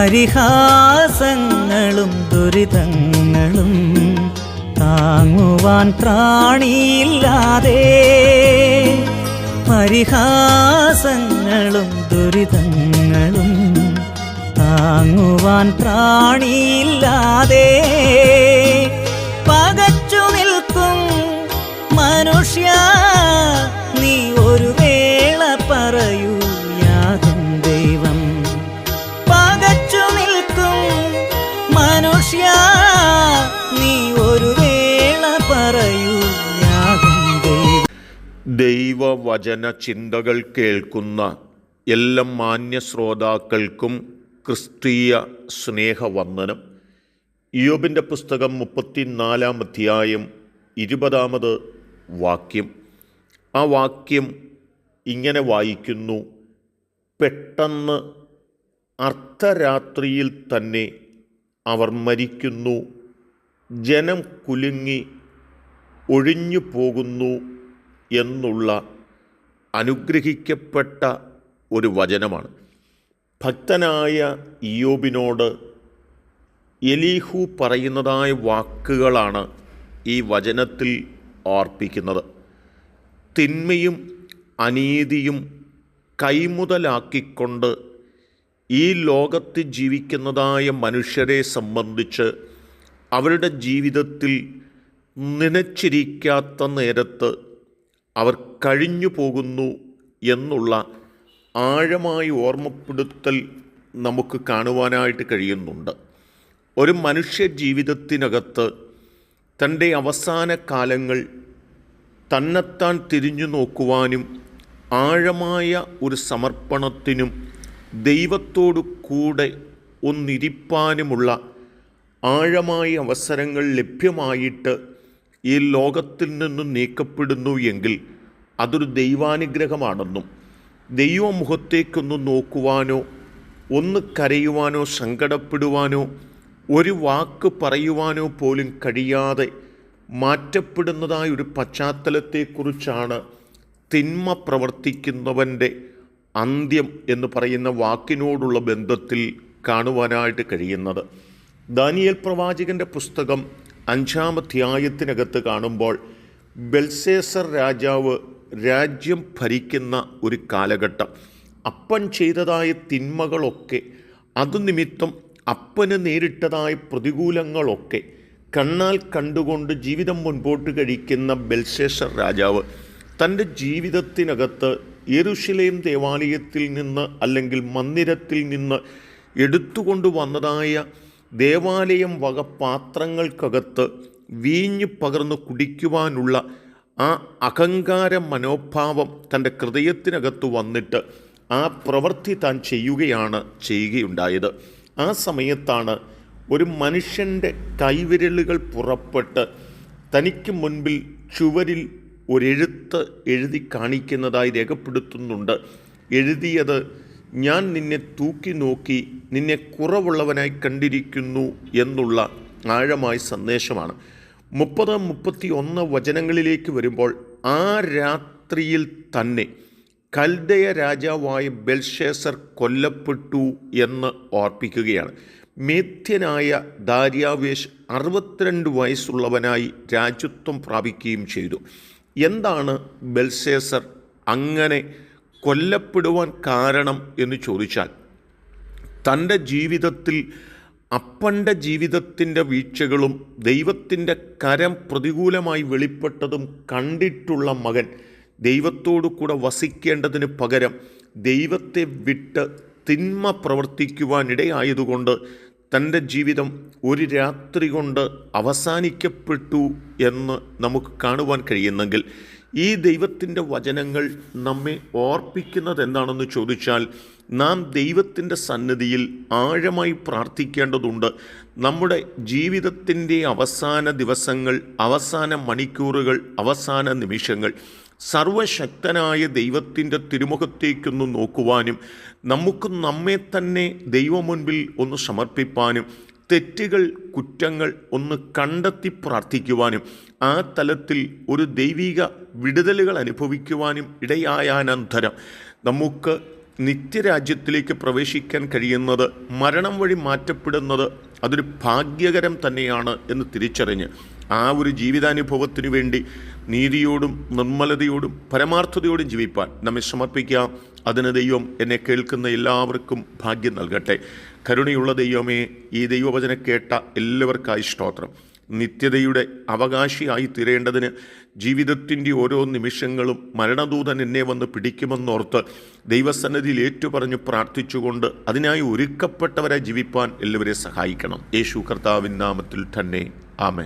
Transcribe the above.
പരിഹാസങ്ങളും ദുരിതങ്ങളും താങ്ങുവാൻ പ്രാണിയില്ലാതെ പരിഹാസങ്ങളും ദുരിതങ്ങളും താങ്ങുവാൻ പ്രാണിയില്ലാതെ നീ ഒരു വേള പറയൂ ദൈവവചന ചിന്തകൾ കേൾക്കുന്ന എല്ലാ മാന്യ ശ്രോതാക്കൾക്കും ക്രിസ്തീയ സ്നേഹവന്ദനം. യോബിന്റെ പുസ്തകം മുപ്പത്തിനാലാം അധ്യായം ഇരുപതാമത് വാക്യം. ആ വാക്യം ഇങ്ങനെ വായിക്കുന്നു പെട്ടെന്ന് അർദ്ധരാത്രിയിൽ തന്നെ അവർ മരിക്കുന്നു. ജനം കുലുങ്ങി ഒഴിഞ്ഞു പോകുന്നു എന്നുള്ള അനുഗ്രഹിക്കപ്പെട്ട ഒരു വചനമാണ്. ഭക്തനായ ഇയോബിനോട് എലീഹു പറയുന്നതായ വാക്കുകളാണ് ഈ വചനത്തിൽ ഓർപ്പിക്കുന്നത് തിന്മയും അനീതിയും കൈമുതലാക്കിക്കൊണ്ട് ഈ ലോകത്ത് ജീവിക്കുന്നതായ മനുഷ്യരെ സംബന്ധിച്ച് അവരുടെ ജീവിതത്തിൽ നനച്ചിരിക്കാത്ത നേരത്ത് അവർ കഴിഞ്ഞു പോകുന്നു എന്നുള്ള ആഴമായി ഓർമ്മപ്പെടുത്തൽ നമുക്ക് കാണുവാനായിട്ട് കഴിയുന്നുണ്ട്. ഒരു മനുഷ്യ ജീവിതത്തിനകത്ത് തന്റെ അവസാന കാലങ്ങൾ തന്നെത്താൻ തിരിഞ്ഞു നോക്കുവാനും ആഴമായ ഒരു സമർപ്പണത്തിനും ദൈവത്തോടു കൂടെ ഒന്നിരിപ്പാനുമുള്ള ആഴമായ അവസരങ്ങൾ ലഭ്യമായിട്ട് ഈ ലോകത്തിൽ നിന്നും നീക്കപ്പെടുന്നു എങ്കിൽ അതൊരു ദൈവാനുഗ്രഹമാണെന്നും ദൈവമുഖത്തേക്കൊന്ന് നോക്കുവാനോ ഒന്ന് കരയുവാനോ സങ്കടപ്പെടുവാനോ ഒരു വാക്ക് പറയുവാനോ പോലും കഴിയാതെ മാറ്റപ്പെടുന്നതായ ഒരു പശ്ചാത്തലത്തെക്കുറിച്ചാണ് തിന്മ പ്രവർത്തിക്കുന്നവന്റെ അന്ത്യം എന്ന് പറയുന്ന വാക്കിനോടുള്ള ബന്ധത്തിൽ കാണുവാനായിട്ട് കഴിയുന്നത്. ദാനിയൽ പ്രവാചകന്റെ പുസ്തകം അഞ്ചാം അധ്യായത്തിനകത്ത് കാണുമ്പോൾ ബെൽസേസർ രാജാവ് രാജ്യം ഭരിക്കുന്ന ഒരു കാലഘട്ടം. അപ്പൻ ചെയ്തതായ തിന്മകളൊക്കെ അതുനിമിത്തം അപ്പന് നേരിട്ടതായ പ്രതികൂലങ്ങളൊക്കെ കണ്ണാൽ കണ്ടുകൊണ്ട് ജീവിതം മുൻപോട്ട് കഴിക്കുന്ന ബെൽസേസർ രാജാവ് തന്റെ ജീവിതത്തിനകത്ത് യെരുഷലേം ദേവാലയത്തിൽ നിന്ന് അല്ലെങ്കിൽ മന്ദിരത്തിൽ നിന്ന് എടുത്തുകൊണ്ട് വന്നതായ ദേവാലയം വക പാത്രങ്ങൾക്കകത്ത് വീഞ്ഞു പകർന്ന് കുടിക്കുവാനുള്ള ആ അഹങ്കാര മനോഭാവം തന്റെ ഹൃദയത്തിനകത്ത് വന്നിട്ട് ആ പ്രവൃത്തി താൻ ചെയ്യുകയാണ് ചെയ്യുകയുണ്ടായത്. ആ സമയത്താണ് ഒരു മനുഷ്യന്റെ കൈവിരലുകൾ പുറപ്പെട്ട് തനിക്ക് മുൻപിൽ ചുവരിൽ ഒരെഴുത്ത് എഴുതി കാണിക്കുന്നതായി രേഖപ്പെടുത്തുന്നുണ്ട്. എഴുതിയത് ഞാൻ നിന്നെ തൂക്കി നോക്കി നിന്നെ കുറവുള്ളവനായി കണ്ടിരിക്കുന്നു എന്നുള്ള ആഴമായ സന്ദേശമാണ്. മുപ്പത് മുപ്പത്തി ഒന്ന് വചനങ്ങളിലേക്ക് വരുമ്പോൾ ആ രാത്രിയിൽ തന്നെ കൽദയ രാജാവായ ബെൽഷേസർ കൊല്ലപ്പെട്ടു എന്ന് ഓർപ്പിക്കുകയാണ്. മേത്യനായ ദാര്യാവേഷ് അറുപത്തിരണ്ട് വയസ്സുള്ളവനായി രാജ്യത്വം പ്രാപിക്കുകയും ചെയ്തു. എന്താണ് ബെൽസേസർ അങ്ങനെ കൊല്ലപ്പെടുവാൻ കാരണം എന്ന് ചോദിച്ചാൽ തന്റെ ജീവിതത്തിൽ അപ്പന്റെ ജീവിതത്തിന്റെ വീഴ്ചകളും ദൈവത്തിന്റെ കരം പ്രതികൂലമായി വെളിപ്പെട്ടതും കണ്ടിട്ടുള്ള മകൻ ദൈവത്തോടു കൂടെ വസിക്കേണ്ടതിന് പകരം ദൈവത്തെ വിട്ട് തിന്മ പ്രവർത്തിക്കുവാനിടയായതുകൊണ്ട് തന്റെ ജീവിതം ഒരു രാത്രി കൊണ്ട് അവസാനിക്കപ്പെട്ടു എന്ന് നമുക്ക് കാണുവാൻ കഴിയുന്നെങ്കിൽ ഈ ദൈവത്തിന്റെ വചനങ്ങൾ നമ്മെ ഓർപ്പിക്കുന്നത് എന്താണെന്ന് ചോദിച്ചാൽ നാം ദൈവത്തിന്റെ സന്നിധിയിൽ ആഴമായി പ്രാർത്ഥിക്കേണ്ടതുണ്ട്. നമ്മുടെ ജീവിതത്തിന്റെ അവസാന ദിവസങ്ങൾ അവസാന മണിക്കൂറുകൾ അവസാന നിമിഷങ്ങൾ സർവശക്തനായ ദൈവത്തിന്റെ തിരുമുഖത്തേക്കൊന്ന് നോക്കുവാനും നമുക്ക് നമ്മെ തന്നെ ദൈവമുൻപിൽ ഒന്ന് സമർപ്പിപ്പാനും തെറ്റുകൾ കുറ്റങ്ങൾ ഒന്ന് കണ്ടെത്തി പ്രാർത്ഥിക്കുവാനും ആ തലത്തിൽ ഒരു ദൈവിക വിടുതലുകൾ അനുഭവിക്കുവാനും ഇടയായാനന്തരം നമുക്ക് നിത്യരാജ്യത്തിലേക്ക് പ്രവേശിക്കാൻ കഴിയുന്നത് മരണം വഴി മാറ്റപ്പെടുന്നത് അതൊരു ഭാഗ്യകരം തന്നെയാണ് എന്ന് തിരിച്ചറിഞ്ഞ് ആ ഒരു ജീവിതാനുഭവത്തിനു വേണ്ടി നീതിയോടും നിർമ്മലതയോടും പരമാർത്ഥതയോടും ജീവിപ്പാൻ നമ്മെ സമർപ്പിക്കുക. അതിന് ദൈവം എന്നെ കേൾക്കുന്ന എല്ലാവർക്കും ഭാഗ്യം നൽകട്ടെ. കരുണയുള്ള ദൈവമേ ഈ ദൈവവചന കേട്ട എല്ലാവർക്കായി സ്തോത്രം. നിത്യതയുടെ അവകാശിയായി തീരേണ്ടതിന് ജീവിതത്തിന്റെ ഓരോ നിമിഷങ്ങളും മരണദൂതൻ എന്നെ വന്ന് പിടിക്കുമെന്നോർത്ത് ദൈവസന്നിധിയിൽ ഏറ്റുപറഞ്ഞ് പ്രാർത്ഥിച്ചുകൊണ്ട് അതിനായി ഒരുക്കപ്പെട്ടവരെ ജീവിപ്പാൻ എല്ലാവരെ സഹായിക്കണം. യേശു കർത്താവിൻ നാമത്തിൽ തന്നെ. ആമേ